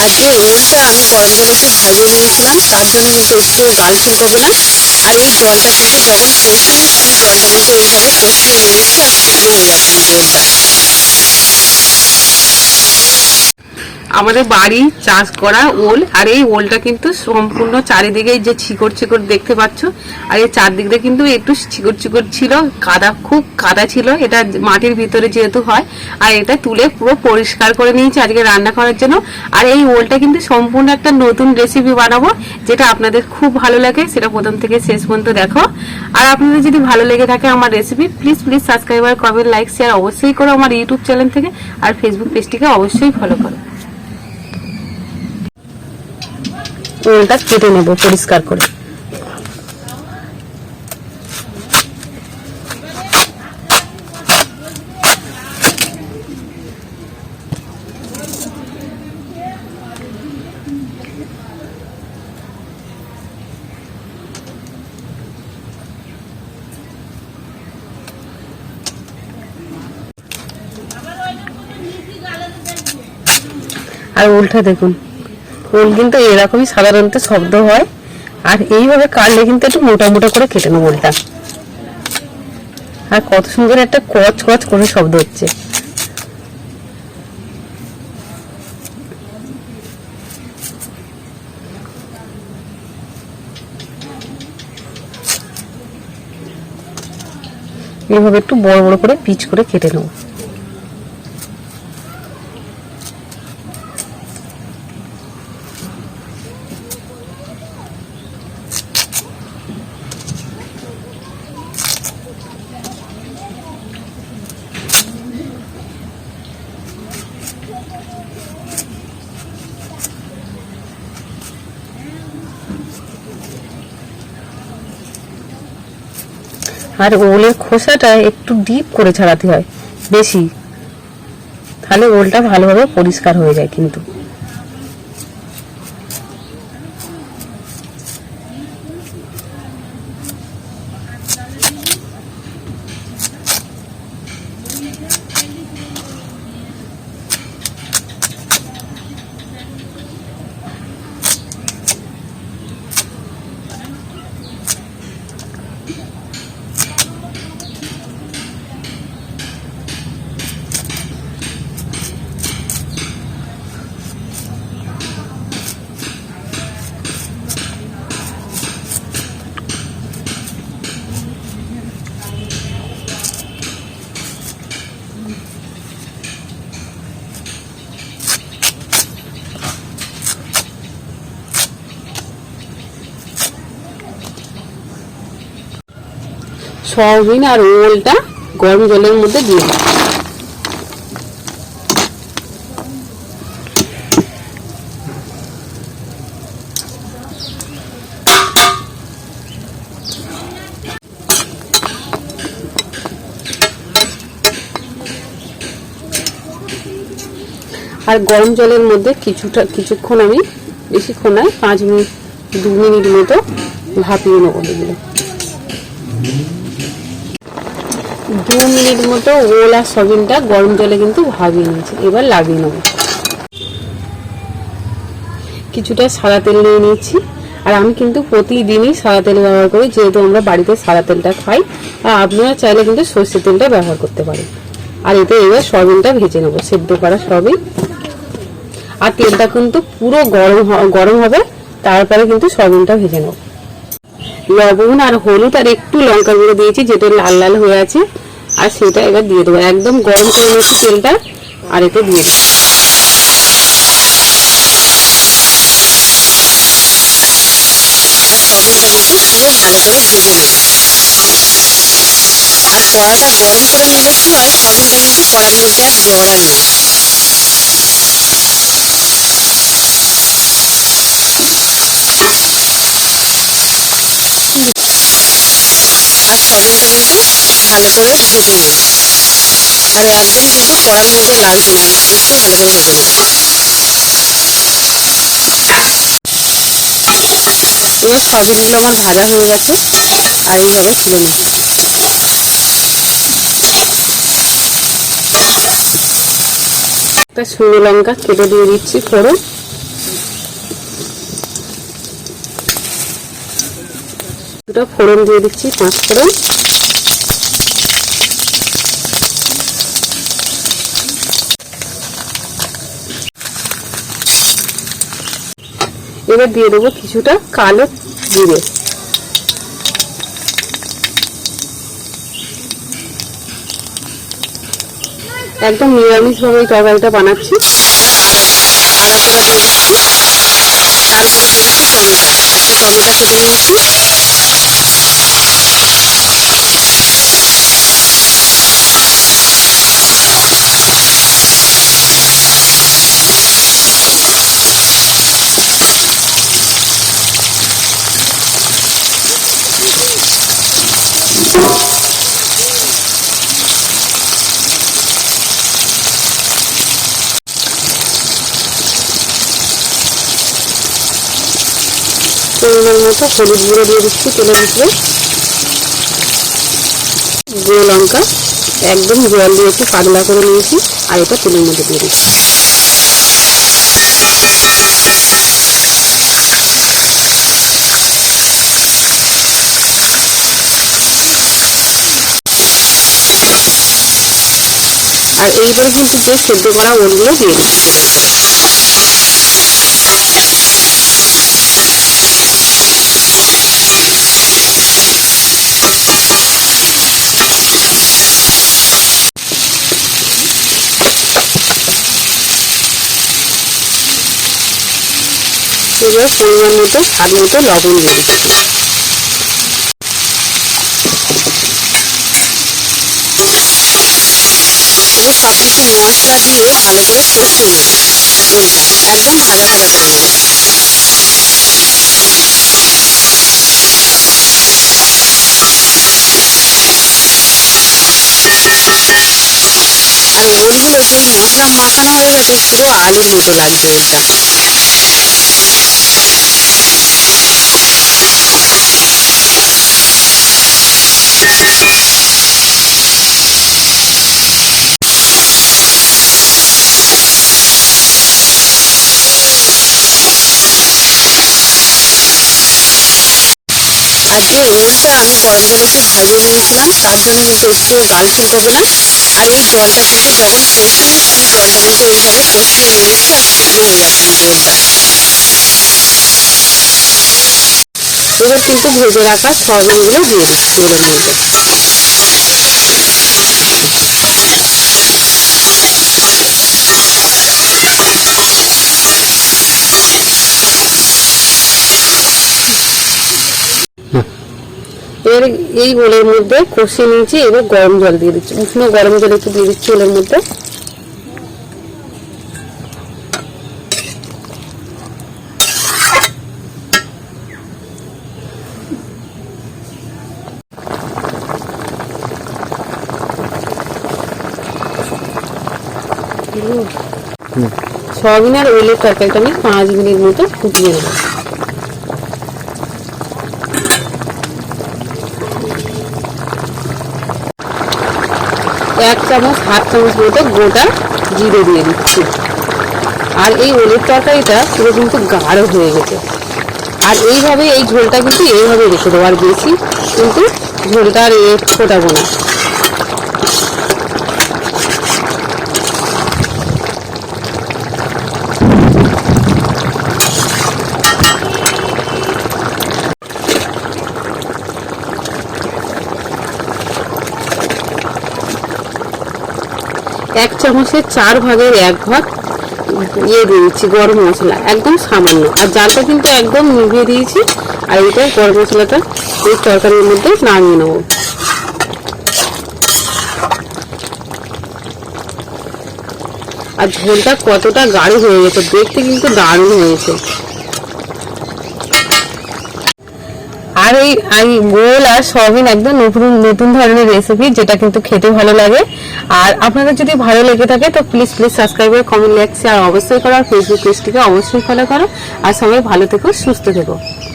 আজকে ওলটা আমি জলে একটু ভাজিয়ে নিয়েছিলাম তার জন্য কিন্তু একটু গাল ফুলকো দিলাম আর এই জলটা কিন্তু যখন ফুটবে এই জলটা কিন্তু এইভাবে কষিয়ে নিয়ে নিচ্ছি আর ফুটে হয়ে যাচ্ছে কিন্তু ওলটা আমাদের বাড়ি চাষ করা ওল, আর এই ওলটা কিন্তু সম্পূর্ণ চারিদিকে যে চিকড় চিকড় দেখতে পাচ্ছ, আর এই চারদিকটা কিন্তু একটু চিকড় চিকড় ছিল, কাদা, খুব কাদা ছিল, এটা মাটির ভিতরে যেহেতু হয়, আর এটা তুলে পুরো পরিষ্কার করে নিয়েছি আজকে রান্না করার জন্য। আর এই ওলটা কিন্তু সম্পূর্ণ একটা নতুন রেসিপি বানাবো, যেটা আপনাদের খুব ভালো লাগে, সেটা প্রথম থেকে শেষ পর্যন্ত দেখো। আর আপনাদের যদি ভালো লেগে থাকে আমার recipe please please subscriber comment like share অবশ্যই করো আমার ইউটিউব চ্যানেল থেকে, আর ফেসবুক পেজটিকে অবশ্যই ফলো করো। ওলটা কেটে নেব পরিষ্কার করে। আর উল্টা দেখুন। ওল কিন্তু এরকমই সাধারণত শব্দ হয়। আর এইভাবে কাটলে কিন্তু একটু মোটা মোটা করে কেটে নেব ওলটা আর কত সুন্দর একটা কচ কচ করে শব্দ হচ্ছে। এইভাবে একটু বড় বড় করে পিচ করে কেটে নেব। আর ওলের খোসাটা একটু ডিপ করে ছাড়াতে হয়, বেশি। তাহলে ওলটা ভালোভাবে পরিষ্কার হয়ে যায় কিন্তু। সয়াবিন আর ওলটা গরম জলের মধ্যে দিয়ে দেবো আর গরম জলের মধ্যে কিছুটা, কিছুক্ষণ আমি বেশিক্ষণ নয় পাঁচ মিনিট, দু মিনিট মতো ভাপিয়ে নেব। এগুলো দু মিনিট মতো ওল আর সবিনটা গরম জলে কিন্তু ভাবিয়ে নিয়েছি, এবার লাগিয়ে নেব। কিছুটা সাদা তেল নিয়ে নিয়েছি, আর আমি কিন্তু প্রতিদিনই সাদা তেল ব্যবহার করি, যেহেতু আমরা বাড়িতে সাদা তেলটা খাই, আর আপনারা চাইলে কিন্তু সর্ষের তেলটা ব্যবহার করতে পারেন। আর এতে এবার সয়াবিনটা ভেজে নেব, সেদ্ধ করা সবই আর তেলটা কিন্তু পুরো গরম গরম হবে, তারপরে কিন্তু সয়াবিনটা ভেজে নেব। লবণ আর হলুদ আর একটু লঙ্কা গুঁড়ো দিয়েছি যেটা লাল লাল হয়ে আছে আর সেটা এবার দিয়ে দেবো। একদম গরম করে নিয়েছি তেলটা, আর এতে দিয়ে দেবো। সবিনটা কিন্তু পুরো ভালো করে ভেজে নেব আর কড়াটা গরম করে কি হয় সবিনটা কিন্তু কড়ার মধ্যে আর জড়ায় না আর সবিনটা কিন্তু ভালো করে ভেজে নেব আর একদম কিন্তু কড়ার মধ্যে লাল করব না একটু ভেজে নেব এবার সবিনগুলো আমার ভাজা হয়ে গেছে, আর এইভাবে তুলে নেব একটা শুকনো লঙ্কা কেটে দিয়ে দিচ্ছি, ফোড়ন। দুটো ফোড়ন দিয়ে দিচ্ছি, পাঁচ ফোড়ন। এবার দিয়ে দেবো কিছুটা কালো জিরে। একদম নিরামিষ ভাবে এই তরকারিটা বানাচ্ছি। পোড়া দিয়ে দিচ্ছি তারপরে দিয়ে দিচ্ছি টমেটো টমেটো কেটে নিয়েছি। পরিমাণ মতো হলুদ গুঁড়ো দিয়ে দিচ্ছি তেলের ভিতরে। গুঁড়ো লঙ্কা, একদম জল দিয়ে একটু পাতলা করে নিয়েছি, আর এটা তেলের মধ্যে দিয়ে দিচ্ছি। আর এইবারে কিন্তু যে সেদ্ধ করা ওলগুলো দিয়ে দিচ্ছি। এবার পরিমাণ মতো স্বাদ মতো লবণ দিয়ে দিচ্ছি। এবার সব কিছু মশলা দিয়ে ভালো করে কষিয়ে নেব ঝোলটা একদম ভাজা করে নেব আর ওলগুলো যেই মশলা মাখানো হয়ে গেছে পুরো আলুর মতো লাগছে ওলটা আর রোলটা আমি একটু ভাজিয়ে নিয়েছিলাম তার জন্য কিন্তু একটু গাল ফুলকো দিলাম আর এই জলটা কিন্তু যখন কষিয়ে নিচ্ছি কিন্তু এইভাবে কষিয়ে নিয়ে নিচ্ছি আর শুকনো হয়ে যাচ্ছে কিন্তু রোলটা এবার কিন্তু ভেজে রাখা সয়াবিনগুলো দিয়ে দিচ্ছি ওলের মধ্যে এবার এই ওলের মধ্যে কষিয়ে নিয়েছি এবার গরম জল দিয়ে দিচ্ছি। উষ্ণ গরম জল একটু দিয়ে দিচ্ছি ওলের মধ্যে। সয়াবিন আর ওলের তরকারিটা আমি পাঁচ মিনিট মতো ফুটিয়ে নেব। এক চামচ, হাফ চামচ মতো গোটা জিরে দিয়ে দিচ্ছি। আর এই ওলের তরকারিটা পুরো কিন্তু গাঢ় হয়ে গেছে। আর এইভাবে এই ঝোলটা কিন্তু এইভাবে রেখে দেবো। আর বেশি কিন্তু ঝোলটা আর এ ফোটাবো না। এক চামচের চার ভাগের এক ভাগ ইয়ে দিয়ে দিচ্ছি গরম মশলা, একদম সামান্য। আর জালটা কিন্তু একদম নিভিয়ে দিয়েছি, আর এটা গরম মশলাটা এই তরকারির মধ্যে নামিয়ে নেব। আর ঝোলটা কতটা গাঢ় হয়ে গেছে, দেখতে কিন্তু দারুণ হয়েছে। আর এই গোল আর সয়াবিন একদম নতুন নতুন ধরনের রেসিপি যেটা কিন্তু খেতে ভালো লাগে। আর আপনাদের যদি ভালো লেগে থাকে, তো প্লিজ প্লিজ সাবস্ক্রাইব করে কমেন্ট লাইক শেয়ার অবশ্যই করো, আর ফেসবুক পেজটিকে অবশ্যই ফলো করো। আর সবাই ভালো থেকো, সুস্থ থেকো।